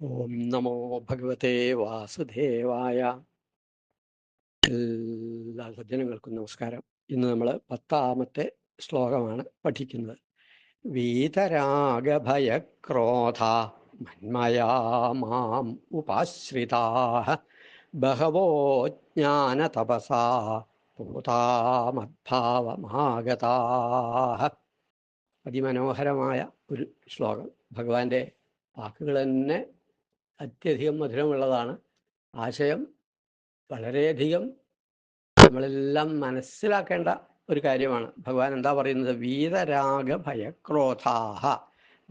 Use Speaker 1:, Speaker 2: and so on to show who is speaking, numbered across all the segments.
Speaker 1: ഓം നമോ ഭഗവതേ വാസുദേവായ. എല്ലാ സജ്ജനങ്ങൾക്കും നമസ്കാരം. ഇന്ന് നമ്മൾ പത്താമത്തെ ശ്ലോകമാണ് പഠിക്കുന്നത്. വീതരാഗഭയക്രോധ മന്മയാ മാം ഉപാശ്രിതാ. ബഹവോ ജ്ഞാനതപസാ പൂതാമദ്ഭാവമാഗതാ അതിമനോഹരമായ ഒരു ശ്ലോകം. ഭഗവാന്റെ വാക്കുകൾ തന്നെ അത്യധികം മധുരമുള്ളതാണ്. ആശയം വളരെയധികം നമ്മളെല്ലാം മനസ്സിലാക്കേണ്ട ഒരു കാര്യമാണ്. ഭഗവാൻ എന്താ പറയുന്നത്? വീതരാഗ ഭയക്രോധാഹ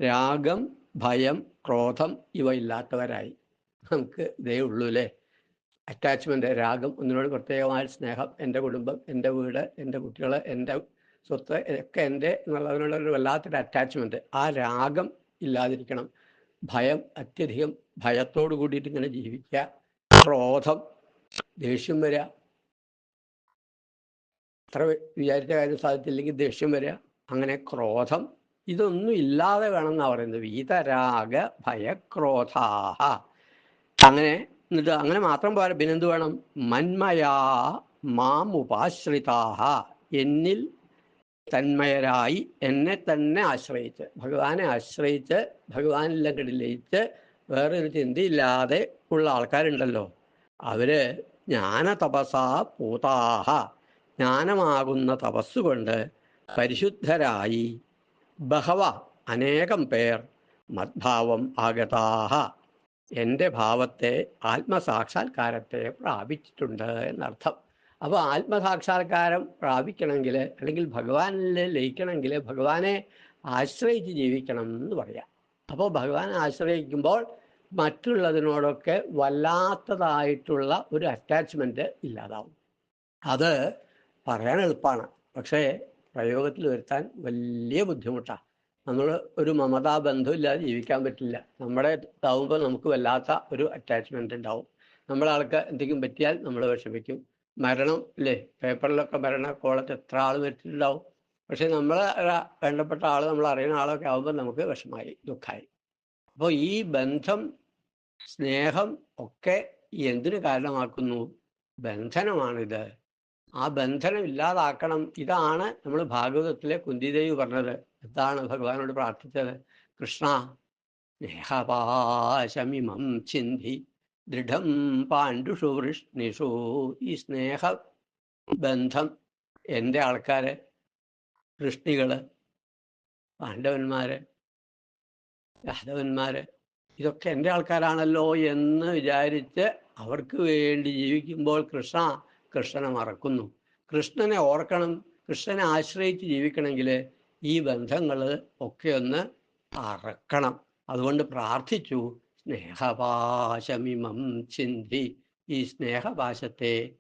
Speaker 1: രാഗം ഭയം ക്രോധം ഇവ ഇല്ലാത്തവരായി. നമുക്ക് ഇതേ ഉള്ളൂ അല്ലേ? അറ്റാച്ച്മെന്റ് രാഗം ഒന്നിനോട് പ്രത്യേകമായ സ്നേഹം. എന്റെ കുടുംബം എന്റെ വീട് എന്റെ കുട്ടികൾ എന്റെ സ്വത്ത് ഒക്കെ എന്റെ എന്നുള്ളതിനുള്ള ഒരു വല്ലാത്തൊരു അറ്റാച്ച്മെന്റ് ആ രാഗം ഇല്ലാതിരിക്കണം. ഭയം അത്യധികം ഭയത്തോട് കൂടിയിട്ട് ഇങ്ങനെ ജീവിക്കുക. ക്രോധം ദേഷ്യം വരിക. അത്ര വിചാരിച്ച കാര്യം സാധിച്ചില്ലെങ്കിൽ ദേഷ്യം വരിക. അങ്ങനെ ക്രോധം ഇതൊന്നും ഇല്ലാതെ വേണം എന്നാ പറയുന്നത്. വീതരാഗ ഭയക്രോധാഹ. അങ്ങനെ എന്നിട്ട് അങ്ങനെ മാത്രം പോരാ. പിന്നെന്ത് വേണം? മന്മയാ മാം ഉപാശ്രിതാഹ. എന്നിൽ തന്മയരായി എന്നെ തന്നെ ആശ്രയിച്ച്. ഭഗവാനെ ആശ്രയിച്ച് ഭഗവാനിലങ്ങോട്ട് ലയിച്ച് വേറൊരു ചിന്തയില്ലാതെ ഉള്ള ആൾക്കാരുണ്ടല്ലോ. അവർ ജ്ഞാന തപസാ പൂതാഹ ജ്ഞാനമാകുന്ന തപസ്സുകൊണ്ട് പരിശുദ്ധരായി ബഹവ അനേകം പേർ മദ്ഭാവം ആഗതാഹ. എന്റെ ഭാവത്തെ ആത്മസാക്ഷാത്കാരത്തെ പ്രാപിച്ചിട്ടുണ്ട് എന്നർത്ഥം. അപ്പോൾ ആത്മസാക്ഷാത്കാരം പ്രാപിക്കണമെങ്കിൽ അല്ലെങ്കിൽ ഭഗവാനിൽ ലയിക്കണമെങ്കിൽ ഭഗവാനെ ആശ്രയിച്ച് ജീവിക്കണം എന്ന് പറയാം. അപ്പോൾ ഭഗവാനെ ആശ്രയിക്കുമ്പോൾ മറ്റുള്ളതിനോടൊക്കെ വല്ലാത്തതായിട്ടുള്ള ഒരു അറ്റാച്ച്മെന്റ് ഇല്ലാതാവും. അത് പറയാൻ എളുപ്പമാണ്. പക്ഷേ പ്രയോഗത്തിൽ വരുത്താൻ വലിയ ബുദ്ധിമുട്ടാണ് നമ്മൾ ഒരു മമതാ ബന്ധമില്ലാതെ ജീവിക്കാൻ പറ്റില്ല. നമ്മുടെ ഇതാവുമ്പോൾ നമുക്ക് വല്ലാത്ത ഒരു അറ്റാച്ച്മെന്റ് ഉണ്ടാവും. നമ്മളെ ആൾക്ക് എന്തെങ്കിലും പറ്റിയാൽ നമ്മൾ വിഷമിക്കും. മരണം അല്ലേ പേപ്പറിലൊക്കെ മരണ കോളത്ത് എത്ര ആൾ മരിച്ചിട്ടുണ്ടാവും? പക്ഷെ നമ്മളെ വേണ്ടപ്പെട്ട ആൾ നമ്മൾ അറിയുന്ന ആളൊക്കെ ആകുമ്പോൾ നമുക്ക് വിഷമായി ദുഃഖമായി അപ്പോൾ ഈ ബന്ധം സ്നേഹം ഒക്കെ എന്തിനു കാരണമാക്കുന്നു? ബന്ധനമാണിത്. ആ ബന്ധനം ഇല്ലാതാക്കണം. ഇതാണ് നമ്മൾ ഭാഗവതത്തിലെ കുന്തിദേവി പറഞ്ഞത്. എന്താണ് ഭഗവാനോട് പ്രാർത്ഥിച്ചത്? കൃഷ്ണ സ്നേഹപാശമിമം ചിന്തി ദൃഢം പാണ്ഡുഷു വൃഷ്ണിഷു. ഈ സ്നേഹ ബന്ധം എന്റെ ആൾക്കാര് വൃഷ്ണികൾ പാണ്ഡവന്മാര് യാദവന്മാര് ഇതൊക്കെ എന്റെ ആൾക്കാരാണല്ലോ എന്ന് വിചാരിച്ച് അവർക്ക് വേണ്ടി ജീവിക്കുമ്പോൾ കൃഷ്ണ കൃഷ്ണനെ മറക്കുന്നു. കൃഷ്ണനെ ഓർക്കണം കൃഷ്ണനെ ആശ്രയിച്ച് ജീവിക്കണമെങ്കിൽ ഈ ബന്ധങ്ങൾ ഒക്കെ ഒന്ന് അറക്കണം. അതുകൊണ്ട് പ്രാർത്ഥിച്ചു സ്നേഹപാശമിമം ചിന്തി ഈ സ്നേഹപാശത്തെ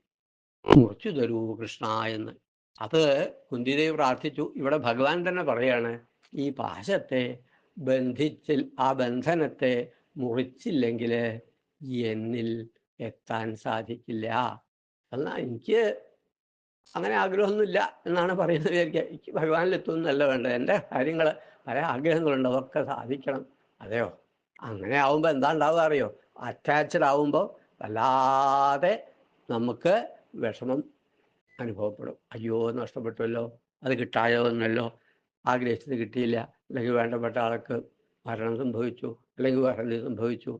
Speaker 1: മുറിച്ചു തരൂ കൃഷ്ണ എന്ന്. അത് കുന്തിദേവി പ്രാർത്ഥിച്ചു. ഇവിടെ ഭഗവാൻ തന്നെ പറയാണ് ഈ പാശത്തെ ബന്ധിച്ചിൽ ആ ബന്ധനത്തെ മുറിച്ചില്ലെങ്കിൽ എന്നിൽ എത്താൻ സാധിക്കില്ല. എന്നാൽ എനിക്ക് അങ്ങനെ ആഗ്രഹമൊന്നുമില്ല എന്നാണ് പറയുന്നത് വിചാരിക്കുക. എനിക്ക് ഭഗവാനിൽ എത്തുമെന്നല്ല വേണ്ടത്. എന്റെ കാര്യങ്ങൾ പല ആഗ്രഹങ്ങളുണ്ട് അതൊക്കെ സാധിക്കണം. അതെയോ? അങ്ങനെ ആവുമ്പോൾ എന്താ ഉണ്ടാവുക അറിയോ? അറ്റാച്ച്ഡ് ആവുമ്പോൾ വല്ലാതെ നമുക്ക് വിഷമം അനുഭവപ്പെടും. അയ്യോ നഷ്ടപ്പെട്ടുവല്ലോ അത് കിട്ടായോ എന്നല്ലോ ആഗ്രഹിച്ചത് കിട്ടിയില്ല. അല്ലെങ്കിൽ വേണ്ടപ്പെട്ട ആൾക്ക് മരണം സംഭവിച്ചു അല്ലെങ്കിൽ വേറെ സംഭവിച്ചു.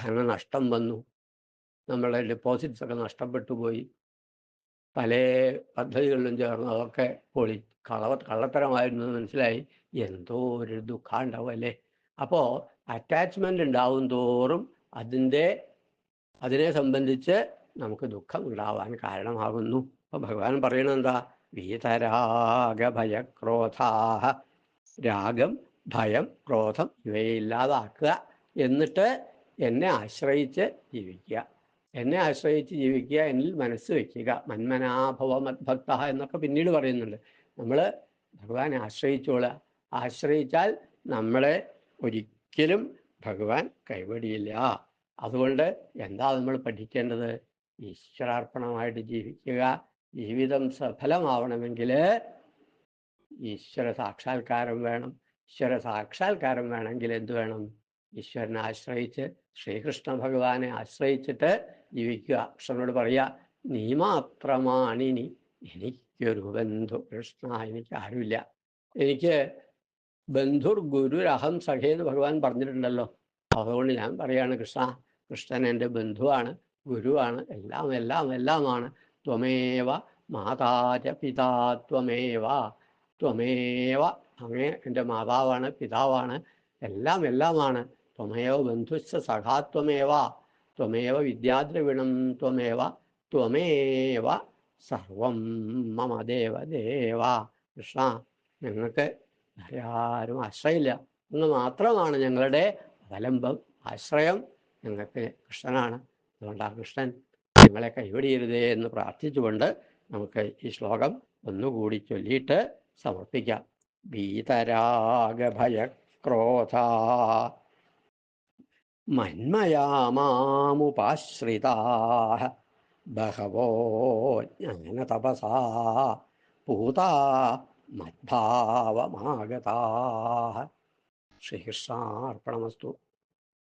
Speaker 1: ധനനഷ്ടം വന്നു. നമ്മളെ ഡിപ്പോസിറ്റ്സ് ഒക്കെ നഷ്ടപ്പെട്ടു പോയി പല പദ്ധതികളിലും ചേർന്ന് അതൊക്കെ പൊളി കളവ കള്ളത്തരമായിരുന്നു മനസ്സിലായി. എന്തോ ഒരു ദുഃഖം ഉണ്ടാവും അല്ലേ? അപ്പോൾ അറ്റാച്ച്മെന്റ് ഉണ്ടാവും തോറും അതിന്റെ അതിനെ സംബന്ധിച്ച് നമുക്ക് ദുഃഖം ഉണ്ടാവാൻ കാരണമാകുന്നു. അപ്പൊ ഭഗവാൻ പറയണത് എന്താ വീതരാഗ ഭയക്രോധാഹ രാഗം ഭയം ക്രോധം ഇവയെ ഇല്ലാതാക്കുക എന്നിട്ട് എന്നെ ആശ്രയിച്ച് ജീവിക്കുക. എന്നെ ആശ്രയിച്ച് ജീവിക്കുക എന്നിൽ മനസ്സ് വയ്ക്കുക മന്മനാഭവ മദ്ഭക്ത എന്നൊക്കെ പിന്നീട് പറയുന്നുണ്ട്. നമ്മൾ ഭഗവാനെ ആശ്രയിച്ചോളുക. ആശ്രയിച്ചാൽ നമ്മളെ ഒരിക്കലും ഭഗവാൻ കൈവടിയില്ല അതുകൊണ്ട് എന്താ നമ്മൾ പഠിക്കേണ്ടത്? ഈശ്വരാർപ്പണമായിട്ട് ജീവിക്കുക ജീവിതം സഫലമാവണമെങ്കിൽ ഈശ്വര സാക്ഷാത്കാരം വേണം. ഈശ്വര സാക്ഷാത്കാരം വേണമെങ്കിൽ എന്ത് വേണം? ഈശ്വരനെ ആശ്രയിച്ച് ശ്രീകൃഷ്ണ ഭഗവാനെ ആശ്രയിച്ചിട്ട് ജീവിക്കുക. കൃഷ്ണനോട് പറയുക നീ മാത്രമാണിനി എനിക്കൊരു ബന്ധു കൃഷ്ണ എനിക്ക് ആരുമില്ല. എനിക്ക് ബന്ധുർ ഗുരുരഹം സഖേ എന്ന് ഭഗവാൻ പറഞ്ഞിട്ടുണ്ടല്ലോ. അതുകൊണ്ട് ഞാൻ പറയാണ് കൃഷ്ണ കൃഷ്ണൻ എന്റെ ബന്ധുവാണ്. ഗുരുവാണ്. എല്ലാം എല്ലാം എല്ലാമാണ്. ത്വമേവ മാതാച പിതാ ത്വമേവ. ത്വമേവ അങ്ങേ എന്റെ മാതാവാണ് പിതാവാണ്. എല്ലാം എല്ലാമാണ്. ത്വമേവ ബന്ധുശ്ച സഖാത്വമേവ ത്വമേവ. വിദ്യാദ്രവിണം ത്വമേവ. ത്വമേവ സർവം മമ ദേവ ദേവ കൃഷ്ണ ഞങ്ങൾക്ക് ആരും ആശ്രയമില്ല ഒന്ന് മാത്രമാണ് ഞങ്ങളുടെ അവലംബം ആശ്രയം ഞങ്ങൾക്ക് കൃഷ്ണനാണ്. അതുകൊണ്ട് ആ കൃഷ്ണൻ നിങ്ങളെ കൈവിടിയരുതേ എന്ന് പ്രാർത്ഥിച്ചുകൊണ്ട് നമുക്ക് ഈ ശ്ലോകം ഒന്നുകൂടി ചൊല്ലിയിട്ട് സമർപ്പിക്കാം. ഭീതരാഗഭയക്രോധ മന്മയാമാമുപാശ്രിതാ ബഹവോ ജ്ഞാനതപസാ പൂതാ മദ്ഭാവമാഗതാ. ശ്രീകൃഷ്ണാർപ്പണമസ്തു.